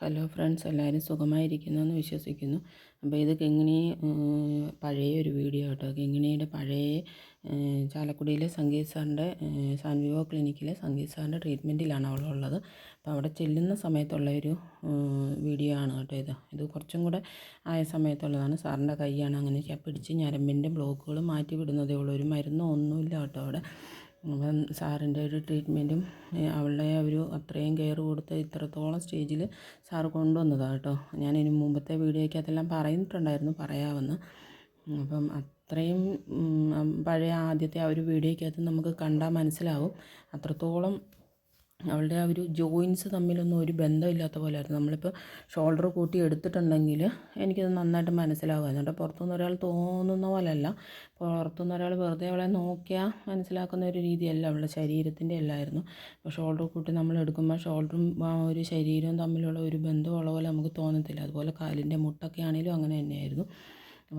Hello friends എല്ലാവരും സുഖമായിരിക്കുന്നു എന്ന് വിശ്വസിക്കുന്നു. അപ്പോൾ ഇത് കിങ്ങിണി പഴയ ഒരു വീഡിയോ കേട്ടോ കിങ്ങിണിയുടെ പഴയ ചാലക്കുടിയിലെ സംഗീത് സാറിന്റെ സാൻവിവോ ക്ലിനിക്കിലെ സംഗീത് സാറിന്റെ ട്രീറ്റ്മെന്റിലാണ് അവളുള്ളത് അപ്പോൾ അവിടെ ചെല്ലുന്ന സമയത്തുള്ള ഒരു വീഡിയോ ആണ് കേട്ടോ ഇത്. ഇത് കുറച്ചും കൂടെ ആയ സമയത്തുള്ളതാണ്. സാറിന്റെ കൈയാണ് അങ്ങനെ പിടിച്ച് ഞരമ്പിന്റെ ബ്ലോക്കുകൾ മാറ്റി വിടുന്നതേ ഉള്ളൂ. ഒരു മരുന്നോ ഒന്നുമില്ല കേട്ടോ അവിടെ. അപ്പം സാറിന്റെ ഒരു ട്രീറ്റ്മെന്റും അവളുടെ ഒരു അത്രയും കെയർ കൊടുത്ത് ഇത്രത്തോളം സ്റ്റേജിൽ സാറ് കൊണ്ടുവന്നതാണ് കേട്ടോ. ഞാൻ ഇനി മുമ്പത്തെ വീഡിയോയ്ക്ക് അതെല്ലാം പറഞ്ഞിട്ടുണ്ടായിരുന്നു പറയാമെന്ന്. അപ്പം അത്രയും പഴയ ആദ്യത്തെ ആ ഒരു വീഡിയോയ്ക്കകത്ത് നമുക്ക് കണ്ടാൽ മനസ്സിലാവും. അത്രത്തോളം അവളുടെ ആ ഒരു ജോയിൻസ് തമ്മിലൊന്നും ഒരു ബന്ധമില്ലാത്ത പോലെയായിരുന്നു നമ്മളിപ്പോൾ ഷോൾഡർ കൂട്ടി എടുത്തിട്ടുണ്ടെങ്കിൽ എനിക്കത് നന്നായിട്ട് മനസ്സിലാകുമായിരുന്നു എന്നിട്ട് പുറത്തുനിന്ന് ഒരാൾ തോന്നുന്ന പോലെയല്ല പുറത്തുനിന്ന് ഒരാൾ വെറുതെ അവളെ നോക്കിയാൽ മനസ്സിലാക്കുന്ന ഒരു രീതിയല്ല അവളുടെ ശരീരത്തിന്റെ അല്ലായിരുന്നു. അപ്പോൾ ഷോൾഡർ കൂട്ടി നമ്മൾ എടുക്കുമ്പോൾ ഷോൾഡറും ഒരു ശരീരവും തമ്മിലുള്ള ഒരു ബന്ധമുള്ള പോലെ നമുക്ക് തോന്നത്തില്ല. അതുപോലെ കാലിന്റെ മുട്ടൊക്കെ ആണെങ്കിലും അങ്ങനെ തന്നെയായിരുന്നു.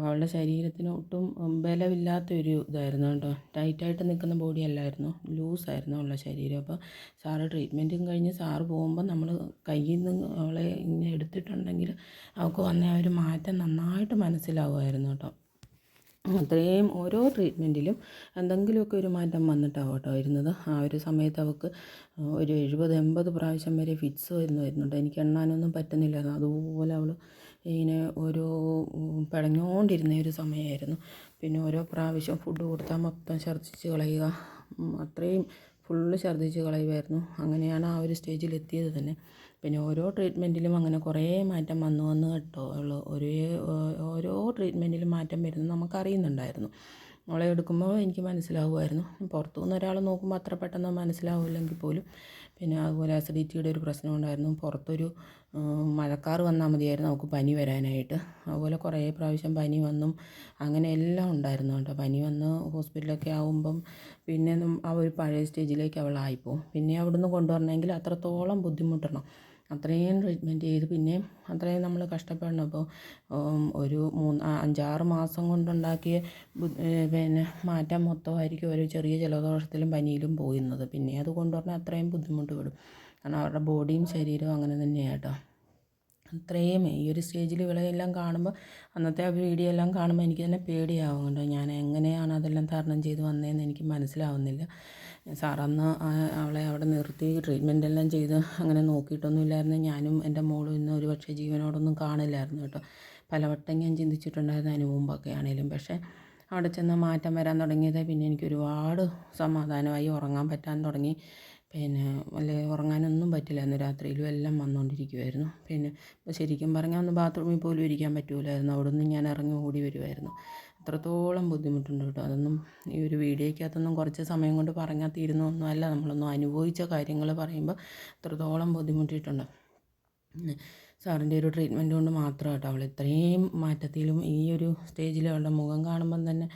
അവളുടെ ശരീരത്തിന് ഒട്ടും ബലമില്ലാത്ത ഒരു ഇതായിരുന്നു കേട്ടോ. ടൈറ്റായിട്ട് നിൽക്കുന്ന ബോഡി അല്ലായിരുന്നു. ലൂസായിരുന്നു അവളുടെ ശരീരം. അപ്പോൾ സാറ് ട്രീറ്റ്മെന്റും കഴിഞ്ഞ് സാറ് പോകുമ്പോൾ നമ്മൾ കയ്യിൽ നിന്ന് അവളെ ഇങ്ങനെ എടുത്തിട്ടുണ്ടെങ്കിൽ അവൾക്ക് വന്ന ആ ഒരു മാറ്റം നന്നായിട്ട് മനസ്സിലാവുമായിരുന്നു കേട്ടോ. അത്രയും ഓരോ ട്രീറ്റ്മെന്റിലും എന്തെങ്കിലുമൊക്കെ ഒരു മാറ്റം വന്നിട്ടാണ് കേട്ടോ വരുന്നത്. ആ ഒരു സമയത്ത് അവൾക്ക് ഒരു എഴുപത് എൺപത് പ്രാവശ്യം വരെ ഫിറ്റ്സ് വരുന്നു വരുന്നുണ്ട് എനിക്ക് എണ്ണാനൊന്നും പറ്റുന്നില്ലായിരുന്നു. അതുപോലെ അവൾ ഇങ്ങനെ ഓരോ പിടഞ്ഞുകൊണ്ടിരുന്ന ഒരു സമയമായിരുന്നു പിന്നെ ഓരോ പ്രാവശ്യം ഫുഡ് കൊടുത്താൽ മൊത്തം ഛർദ്ദിച്ച് കളയുക. അത്രയും ഫുള്ള് ഛർദ്ദിച്ച് കളയുമായിരുന്നു അങ്ങനെയാണ് ആ ഒരു സ്റ്റേജിൽ എത്തിയത് തന്നെ. പിന്നെ ഓരോ ട്രീറ്റ്മെന്റിലും അങ്ങനെ കുറേ മാറ്റം വന്നു വന്ന് കേട്ടോ. ഉള്ളു ഒരേ ഓരോ ട്രീറ്റ്മെന്റിലും മാറ്റം വരുന്നത് നമുക്കറിയുന്നുണ്ടായിരുന്നു. അവളെ എടുക്കുമ്പോൾ എനിക്ക് മനസ്സിലാവുമായിരുന്നു. പുറത്തു നിന്ന് ഒരാൾ നോക്കുമ്പോൾ അത്ര പെട്ടെന്ന് മനസ്സിലാവില്ലെങ്കിൽ പോലും പിന്നെ അതുപോലെ അസിഡിറ്റിയുടെ ഒരു പ്രശ്നം ഉണ്ടായിരുന്നു. പുറത്തൊരു മഴക്കാർ വന്നാൽ മതിയായിരുന്നു നമുക്ക് പനി വരാനായിട്ട്. അതുപോലെ കുറേ പ്രാവശ്യം പനി വന്നും അങ്ങനെ എല്ലാം ഉണ്ടായിരുന്നു കേട്ടോ. പനി വന്ന് ഹോസ്പിറ്റലൊക്കെ ആകുമ്പം പിന്നെ ആ ഒരു പഴയ സ്റ്റേജിലേക്ക് അവളായിപ്പോവും പിന്നെ അവിടുന്ന് കൊണ്ടുവരണമെങ്കിൽ അത്രത്തോളം ബുദ്ധിമുട്ടണം. അത്രയും ട്രീറ്റ്മെന്റ് ചെയ്ത്. പിന്നെയും അത്രയും നമ്മൾ കഷ്ടപ്പെടണം. അപ്പോൾ ഒരു മൂന്ന് അഞ്ചാറ് മാസം കൊണ്ടുണ്ടാക്കിയ പിന്നെ മാറ്റം മൊത്തമായിരിക്കും ഒരു ചെറിയ ജലദോഷത്തിലും പനിയിലും പോയിരുന്നത്. പിന്നെ അത് കൊണ്ടുവരാൻ അത്രയും ബുദ്ധിമുട്ട് പെടും. കാരണം അവരുടെ ബോഡിയും ശരീരവും അങ്ങനെ തന്നെയാണ് കേട്ടോ. അത്രയും ഈ ഒരു സ്റ്റേജിൽ ഇവളെല്ലാം കാണുമ്പോൾ അന്നത്തെ ആ വീഡിയോ എല്ലാം കാണുമ്പോൾ എനിക്ക് തന്നെ പേടിയാവുന്നുണ്ട്. ഞാൻ എങ്ങനെയാണ് അതെല്ലാം തരണം ചെയ്ത് വന്നതെന്ന് എനിക്ക് മനസ്സിലാവുന്നില്ല. സാറന്ന് അവളെ അവിടെ നിർത്തി ട്രീറ്റ്മെന്റ് എല്ലാം ചെയ്ത് അങ്ങനെ നോക്കിയിട്ടൊന്നും ഇല്ലായിരുന്നു. ഞാനും എന്റെ മോളും ഇന്ന് ഒരു പക്ഷേ ജീവനോടൊന്നും കാണില്ലായിരുന്നു കേട്ടോ. പലവട്ടം ഞാൻ ചിന്തിച്ചിട്ടുണ്ടായിരുന്നു അതിന് മുമ്പൊക്കെ ആണെങ്കിലും. പക്ഷേ അവിടെ ചെന്ന് മാറ്റം വരാൻ തുടങ്ങിയതേ പിന്നെ എനിക്ക് ഒരുപാട് സമാധാനമായി ഉറങ്ങാൻ പറ്റാൻ തുടങ്ങി. പിന്നെ വല്ല ഉറങ്ങാനൊന്നും പറ്റില്ലായിരുന്നു. രാത്രിയിലും എല്ലാം വന്നുകൊണ്ടിരിക്കുമായിരുന്നു പിന്നെ ശരിക്കും പറഞ്ഞാൽ ഒന്ന് ബാത്റൂമിൽ പോലും ഇരിക്കാൻ പറ്റില്ലായിരുന്നു അവിടെ നിന്ന് ഞാൻ ഇറങ്ങി ഓടി വരുമായിരുന്നു അത്രത്തോളം ബുദ്ധിമുട്ടുണ്ട് കേട്ടോ. അതൊന്നും ഈ ഒരു വീഡിയോയ്ക്കകത്തൊന്നും കുറച്ച് സമയം കൊണ്ട് പറഞ്ഞാൽ തീരുന്നൊന്നും അല്ല നമ്മളൊന്നും അനുഭവിച്ച കാര്യങ്ങൾ പറയുമ്പോൾ അത്രത്തോളം ബുദ്ധിമുട്ടിയിട്ടുണ്ട്. സാറിന്റെ ഒരു ട്രീറ്റ്മെന്റ് കൊണ്ട് മാത്രം കേട്ടോ അവൾ ഇത്രയും മാറ്റത്തിലും ഈ ഒരു സ്റ്റേജിൽ അവളുടെ മുഖം കാണുമ്പം തന്നെ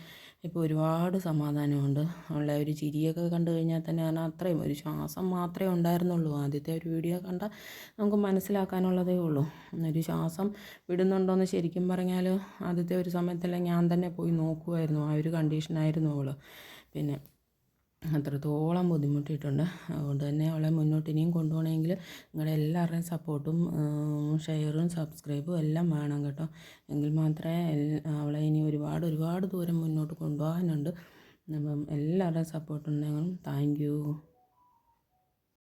ഇപ്പോൾ ഒരുപാട് സമാധാനമുണ്ട്. അവളുടെ ഒരു ചിരിയൊക്കെ കണ്ടു കഴിഞ്ഞാൽ തന്നെ കാരണം അത്രയും ഒരു ശ്വാസം മാത്രമേ ഉണ്ടായിരുന്നുള്ളൂ. ആദ്യത്തെ ഒരു വീഡിയോ കണ്ടാൽ നമുക്ക് മനസ്സിലാക്കാനുള്ളതേ ഉള്ളൂ. ഒരു ശ്വാസം വിടുന്നുണ്ടോയെന്ന് ശരിക്കും പറഞ്ഞാൽ ആദ്യത്തെ ഒരു സമയത്തെല്ലാം ഞാൻ തന്നെ പോയി നോക്കുമായിരുന്നു ആ ഒരു കണ്ടീഷനായിരുന്നു അവൾ പിന്നെ അത്രത്തോളം ബുദ്ധിമുട്ടിയിട്ടുണ്ട്. അതുകൊണ്ട് തന്നെ അവളെ മുന്നോട്ട് ഇനിയും കൊണ്ടുപോകണമെങ്കിൽ നിങ്ങളുടെ എല്ലാവരുടെയും സപ്പോർട്ടും ഷെയറും സബ്സ്ക്രൈബും എല്ലാം വേണം കേട്ടോ. എങ്കിൽ മാത്രമേ അവളെ ഇനി ഒരുപാട് ഒരുപാട് ദൂരം മുന്നോട്ട് കൊണ്ടുപോകാനുണ്ട്. അപ്പം എല്ലാവരുടെയും സപ്പോർട്ടുണ്ടെങ്കിലും താങ്ക് യു